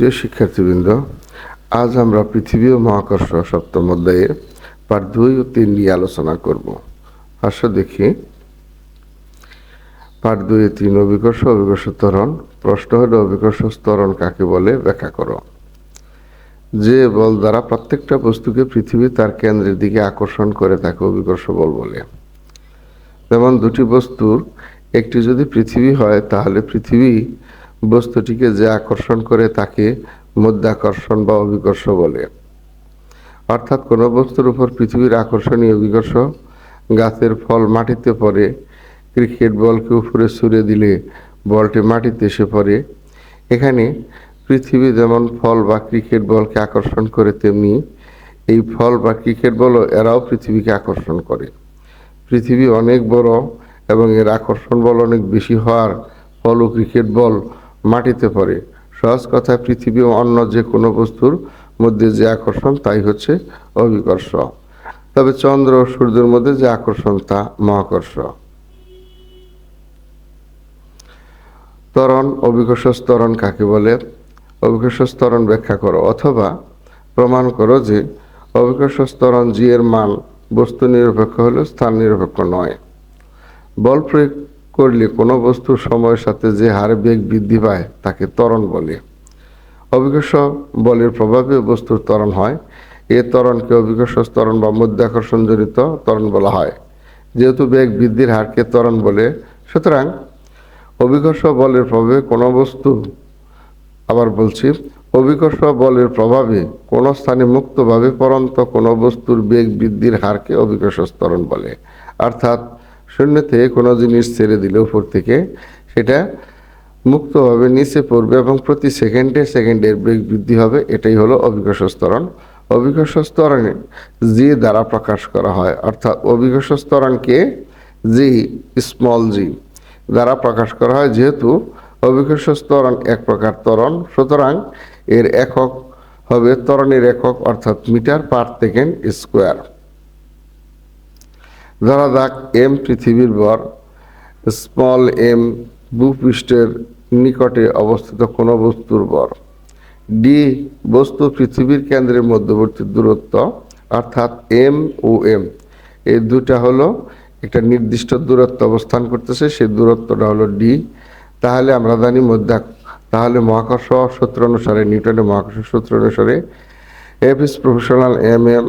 প্রিয় শিক্ষার্থীবৃন্দ, আজ আমরা পৃথিবী ও মহাকর্ষ সপ্তম অধ্যায়ে পাঠ দুই ও তিন নিয়ে আলোচনা করব। আসো দেখি। পাঠ দুই তিন অভিকর্ষ অভিকর্ষ ত্বরণ। প্রশ্ন হলো, অভিকর্ষ স্তরণ কাকে বলে? ব্যাখ্যা করো। যে বল দ্বারা প্রত্যেকটা বস্তুকে পৃথিবী তার কেন্দ্রের দিকে আকর্ষণ করে তাকে অভিকর্ষ বল বলে। যেমন দুটি বস্তুর একটি যদি পৃথিবী হয়, তাহলে পৃথিবী বস্তুটিকে যে আকর্ষণ করে তাকে মধ্যাকর্ষণ বা অভিকর্ষ বলে। অর্থাৎ কোনো বস্তুর উপর পৃথিবীর আকর্ষণীয় অভিকর্ষ গাছের ফল মাটিতে পড়ে, ক্রিকেট বলকে উপরে ছুড়ে দিলে বলটি মাটিতে এসে পড়ে। এখানে পৃথিবী যেমন ফল বা ক্রিকেট বলকে আকর্ষণ করে তেমনি এই ফল বা ক্রিকেট বলও এরাও পৃথিবীকে আকর্ষণ করে। পৃথিবী অনেক বড় এবং এর আকর্ষণ বল অনেক বেশি হওয়ার ফল ও ক্রিকেট বল মাটিতে পড়ে। সহজ কথায় পৃথিবী ও অন্য যে কোনো বস্তুর মধ্যে যে আকর্ষণ, তাই হচ্ছে অভিকর্ষ। তবে চন্দ্র ও সূর্যের মধ্যে যে আকর্ষণ, তা মহাকর্ষ। ত্বরণ অভিকর্ষ স্তরণ কাকে বলে? অভিকর্ষ স্তরণ ব্যাখ্যা করো, অথবা প্রমাণ করো যে অভিকর্ষ স্তরণ জি এর মান বস্তু নিরপেক্ষ হলেও স্থান নিরপেক্ষ নয়। বল প্রয়োগ করলে কোনো বস্তু সময়ের সাথে যে হারে বেগ বৃদ্ধি পায় তাকে ত্বরণ বলে। অভিকর্ষ বলের প্রভাবে বস্তুর ত্বরণ হয়। এ ত্বরণকে অভিকর্ষ ত্বরণ বা মধ্যাকর্ষণজনিত ত্বরণ বলা হয়। যেহেতু বেগ বৃদ্ধির হারকে ত্বরণ বলে, সুতরাং অভিকর্ষ বলের প্রভাবে কোনো বস্তু, আবার বলছি, অভিকর্ষ বলের প্রভাবে কোনো স্থানে মুক্তভাবে পরন্ত কোনো বস্তুর বেগ বৃদ্ধির হারকে অভিকর্ষ ত্বরণ বলে। অর্থাৎ শূন্য থেকে কোনো জিনিস ছেড়ে দিলে উপর থেকে, সেটা মুক্তভাবে নিচে পড়বে এবং প্রতি সেকেন্ডে সেকেন্ডের বেগ বৃদ্ধি হবে। এটাই হলো অভিকর্ষ স্তরণ স্তরণে জি দ্বারা প্রকাশ করা হয়। অর্থাৎ অভিকর্ষ স্তরণকে জি স্মল জি দ্বারা প্রকাশ করা হয়। যেহেতু অভিকর্ষ ত্বরণ এক প্রকার ত্বরণ, সুতরাং এর একক হবে ত্বরণের একক, অর্থাৎ মিটার পার সেকেন্ড স্কোয়ার। ধরা যাক এম পৃথিবীর বর স্মল এম ভূপৃষ্ঠের নিকটে অবস্থিত কোনো বস্তুর বর ডি বস্তু পৃথিবীর কেন্দ্রের মধ্যবর্তী দূরত্ব, অর্থাৎ এম ও এম এই দুটা হলো একটা নির্দিষ্ট দূরত্ব অবস্থান করতেছে, সেই দূরত্বটা হলো ডি তাহলে আমরা জানি মধ্যা তাহলে মহাকর্ষ সূত্র অনুসারে, নিউটনের মহাকর্ষ সূত্র অনুসারে F is proportional M M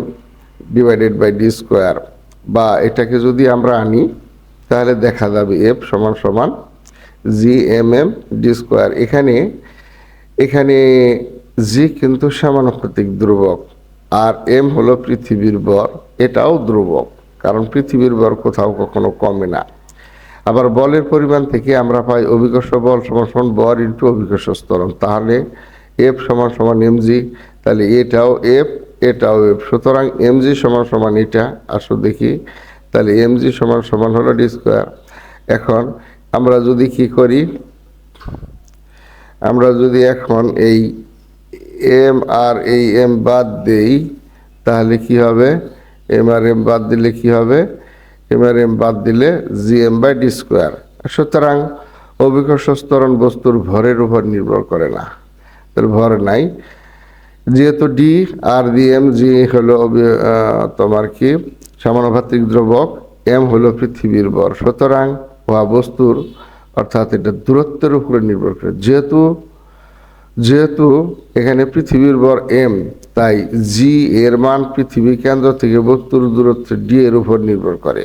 divided by D square বা এটাকে যদি আমরা আনি, তাহলে দেখা যাবে এফ সমান সমান G M M D square এখানে এখানে জি কিন্তু সমানুপাতিক ধ্রুবক, আর এম হলো পৃথিবীর বর এটাও ধ্রুবক, কারণ পৃথিবীর বর কোথাও কখনো কমে না। আবার বলের পরিমাণ থেকে আমরা পাই অভিকর্ষ বল সমান সমান বর ইন্টু অভিকর্ষ স্তরণ। তাহলে এফ সমান সমান এমজি তাহলে এটাও এফ এটাও এফ সুতরাং এমজি সমান সমান এটা। আসো দেখি। তাহলে এমজি সমান সমান হলো ডি স্কোয়ার এখন আমরা যদি কি করি? আমরা যদি এখন এই এম আর এই এম বাদ দেই, তাহলে কি হবে? এম আর এম বাদ দিলে কি হবে? এম আর এম বাদ দিলে G M by D square সুতরাং অভিকর্ষ স্তরণ বস্তুর ভরের উপর নির্ভর করে না। তার ভর নাই। যেহেতু ডি আর ডি এম জি হলো তোমার কি? সমানুপাতিক দ্রবক এম হলো পৃথিবীর বর সুতরাং উহা বস্তুর, অর্থাৎ এটা দূরত্বের উপরে নির্ভর করে। যেহেতু যেহেতু এখানে পৃথিবীর বর এম তাই জি এর মান পৃথিবী কেন্দ্র থেকে বস্তুর দূরত্ব ডি এর উপর নির্ভর করে।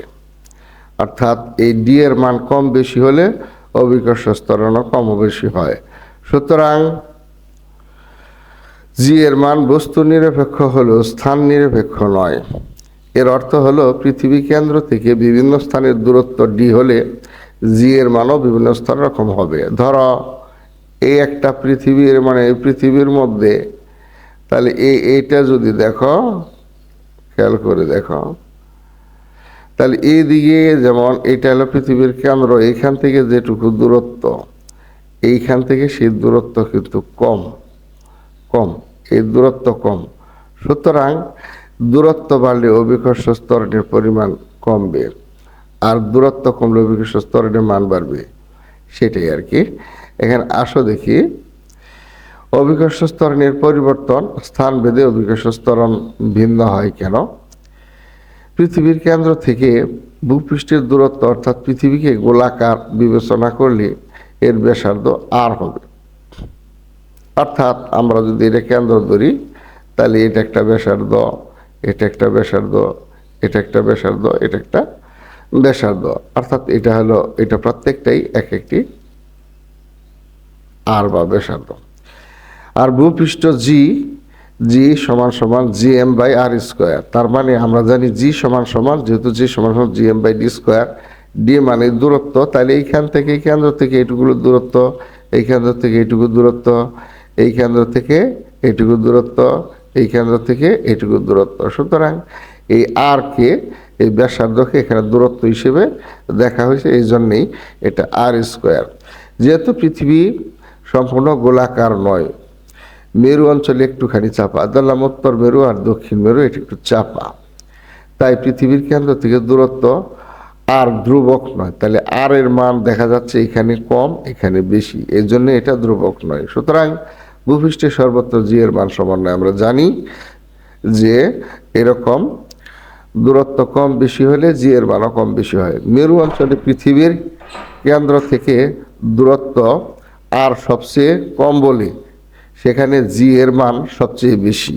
অর্থাৎ এই ডি এর মান কম বেশি হলে অভিকর্ষ স্তরণও কম বেশি হয়। সুতরাং জি এর মান বস্তু নিরপেক্ষ হলেও স্থান নিরপেক্ষ নয়। এর অর্থ হলো, পৃথিবী কেন্দ্র থেকে বিভিন্ন স্থানের দূরত্ব ডি হলে জি এর মানও বিভিন্ন স্থান রকম হবে। ধরো এই একটা পৃথিবীর মানে পৃথিবীর মধ্যে, তাহলে এই এইটা যদি দেখো, খেয়াল করে দেখো, তাহলে এই দিকে যেমন এটা হলো পৃথিবীর কেন্দ্র, এইখান থেকে যেটুকু দূরত্ব, এইখান থেকে সেই দূরত্ব কিন্তু কম। কম, এই দূরত্ব কম। সুতরাং দূরত্ব বাড়লে অভিকর্ষ স্তরণের পরিমাণ কমবে আর দূরত্ব কমলে অভিকর্ষ স্তরণের মান বাড়বে। সেটাই আর কি। এখানে আসো দেখি। অভিকর্ষ স্তরণের পরিবর্তন, স্থান ভেদে অভিকর্ষ স্তরণ ভিন্ন হয় কেন? পৃথিবীর কেন্দ্র থেকে ভূপৃষ্ঠের দূরত্ব অর্থাৎ পৃথিবীকে গোলাকার বিবেচনা করলে এর ব্যাসার্ধ আর হবে। অর্থাৎ আমরা যদি এটা কেন্দ্র ধরি, তাহলে এটা একটা ব্যাসার্ধ, এটা একটা ব্যাসার্ধ, এটা একটা ব্যাসার্ধ, এটা একটা ব্যাসার্ধ। অর্থাৎ এটা হলো, এটা প্রত্যেকটাই এক একটি আর বা ব্যাসার্ধ। আর ভূপৃষ্ঠ জি জি সমান সমান G M by R square তার মানে আমরা জানি জি সমান সমান, যেহেতু জি সমান সমান G M by D square D মানে দূরত্ব। তাহলে এইখান থেকে কেন্দ্র থেকে এইটুকুর দূরত্ব এই কেন্দ্র থেকে এইটুকু দূরত্ব এই কেন্দ্র থেকে এইটুকু দূরত্ব, এই কেন্দ্র থেকে এইটুকু দূরত্ব। সুতরাং এই আর কে এই ব্যাসার্ধকে এখানে দূরত্ব হিসেবে দেখা হয়েছে, এই জন্যেই এটা আর স্কোয়ার। যেহেতু পৃথিবী সম্পূর্ণ গোলাকার নয়, মেরু অঞ্চলে একটুখানি চাপা। ধরলাম উত্তর মেরু আর দক্ষিণ মেরু এটা একটু চাপা। তাই পৃথিবীর কেন্দ্র থেকে দূরত্ব আর ধ্রুবক নয়। তাহলে আর এর মান দেখা যাচ্ছে এখানে কম, এখানে বেশি। এই জন্য এটা ধ্রুবক নয়। সুতরাং ভূপৃষ্ঠের সর্বত্র জি এর মান সমান আমরা জানি যে এরকম দূরত্ব কম বেশি হলে জি এর মানও কম বেশি হয়। মেরু অঞ্চলে পৃথিবীর কেন্দ্র থেকে দূরত্ব আর সবচেয়ে কম বলে সেখানে জি এর মান সবচেয়ে বেশি।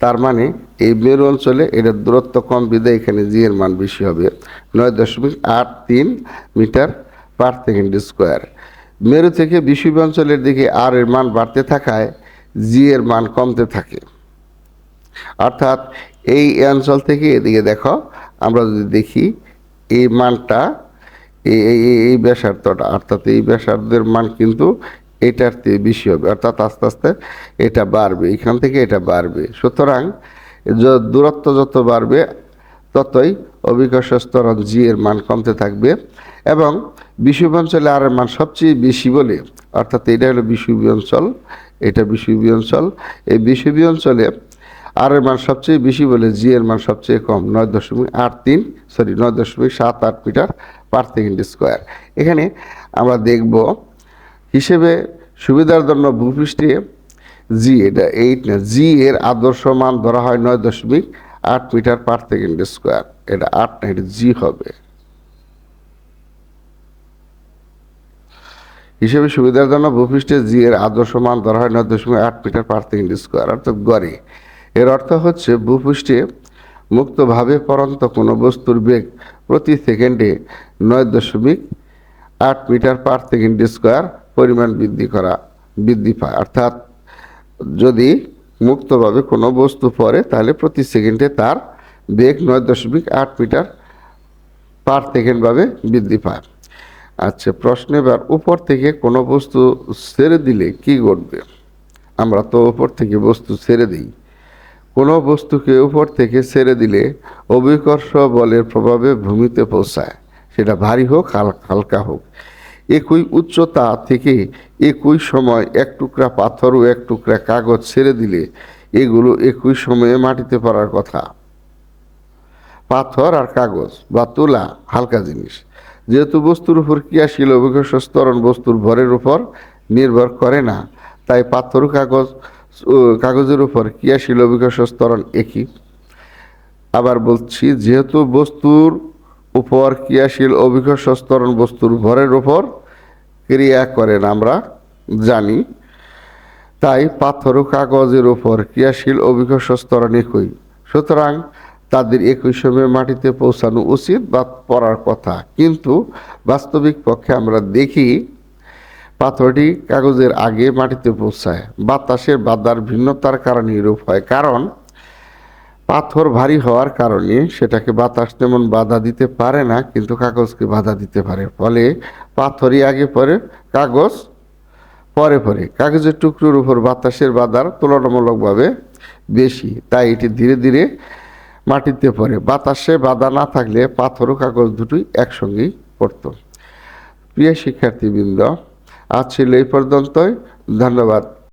তার মানে এই মেরু অঞ্চলে এটার দূরত্ব কম বিদায় এখানে জি এর মান বেশি হবে। নয় দশমিক আট তিন মিটার পার সেকেন্ড স্কোয়ার। মেরু থেকে বিষুবী অঞ্চলের দিকে আর এর মান বাড়তে থাকায় জি এর মান কমতে থাকে। অর্থাৎ এই অঞ্চল থেকে এদিকে দেখো, আমরা যদি দেখি, এই মানটা, এই, এই- অর্থাৎ এই ব্যাসার্ধের মান কিন্তু এটার থেকে বেশি হবে, অর্থাৎ আস্তে আস্তে এটা বাড়বে, এখান থেকে এটা বাড়বে। সুতরাং দূরত্ব যত বাড়বে, ততই অভিকর্ষ স্তরণ জি এর মান কমতে থাকবে এবং বিষুবী অঞ্চলে আর এর মান সবচেয়ে বেশি বলে, অর্থাৎ এটা হলো বিষুবী অঞ্চল এটা বিষুবী অঞ্চল এই বিষুবী অঞ্চলে আর এর মান সবচেয়ে বেশি বলে জি এর মান সবচেয়ে কম, নয় দশমিক আট তিন সরি নয় দশমিক সাত আট মিটার পার সেকেন্ড স্কোয়ার এখানে আমরা দেখব হিসেবে সুবিধার জন্য ভূপৃষ্ঠে জি এটা এইট না জি এর আদর্শ মান ধরা হয় নয় দশমিক আট মিটার পার সেকেন্ড স্কোয়ার এটা আট না এটা জি হবে। হিসেবে সুবিধার জন্য ভূপৃষ্ঠে জি এর আদর্শ মান ধরা হয় নয় দশমিক আট মিটার পার সেকেন্ড স্কোয়ার অর্থাৎ গড়ে। এর অর্থ হচ্ছে ভূপৃষ্ঠে মুক্তভাবে পরন্ত কোনো বস্তুর বেগ প্রতি সেকেন্ডে নয় দশমিক আট মিটার পার সেকেন্ড স্কোয়ার পরিমাণ বৃদ্ধি করা, বৃদ্ধি পায়। অর্থাৎ যদি মুক্তভাবে কোনো বস্তু পড়ে তাহলে প্রতি সেকেন্ডে তার বেগ নয় দশমিক আট মিটার পার সেকেন্ডভাবে বৃদ্ধি পায়। আচ্ছা প্রশ্ন এবার, উপর থেকে কোনো বস্তু ছেড়ে দিলে কি ঘটবে? আমরা তো উপর থেকে বস্তু ছেড়ে দিই। কোনো বস্তুকে উপর থেকে ছেড়ে দিলে অভিকর্ষ বলের প্রভাবে ভূমিতে পৌঁছায়। সেটা ভারী হোক, হাল- হালকা হোক। একই উচ্চতা থেকে একই সময় এক টুকরা পাথর ও এক টুকরা কাগজ ছেড়ে দিলে এগুলো একই সময়ে মাটিতে পড়ার কথা। পাথর আর কাগজ বা তুলা হালকা জিনিস। যেহেতু বস্তুর উপর ক্রিয়াশীল অভিকর্ষ স্তরণ বস্তুর ভরের উপর নির্ভর করে না, তাই পাথর কাগজ কাগজের উপর ক্রিয়াশীল অভিকর্ষ স্তরণ একই। আবার বলছি, যেহেতু বস্তুর উপর ক্রিয়াশীল অভিকর্ষ স্তরণ বস্তুর ভরের উপর ক্রিয়া করেন আমরা জানি। তাই পাথর ও কাগজের উপর ক্রিয়াশীল অভিকর্ষ স্তরণ একই সুতরাং তাদের একই সময়ে মাটিতে পৌঁছানো উচিত বা পড়ার কথা। কিন্তু বাস্তবিক পক্ষে আমরা দেখি পাথরটি কাগজের আগে মাটিতে পৌঁছায়। বাতাসের বাধার ভিন্নতার কারণে এরূপ হয়। কারণ পাথর ভারী হওয়ার কারণে সেটাকে বাতাস তেমন বাধা দিতে পারে না, কিন্তু কাগজকে বাধা দিতে পারে। ফলে পাথরই আগে পরে, কাগজ পরে পরে। কাগজের টুকরোর উপর বাতাসের বাধার তুলনামূলকভাবে বেশি, তাই এটি ধীরে ধীরে মাটিতে পড়ে। বাতাসে বাধা না থাকলে পাথর ও কাগজ দুটোই একসঙ্গেই পড়ত। প্রিয় শিক্ষার্থীবৃন্দ, আজ ছিল এই পর্যন্তই। ধন্যবাদ।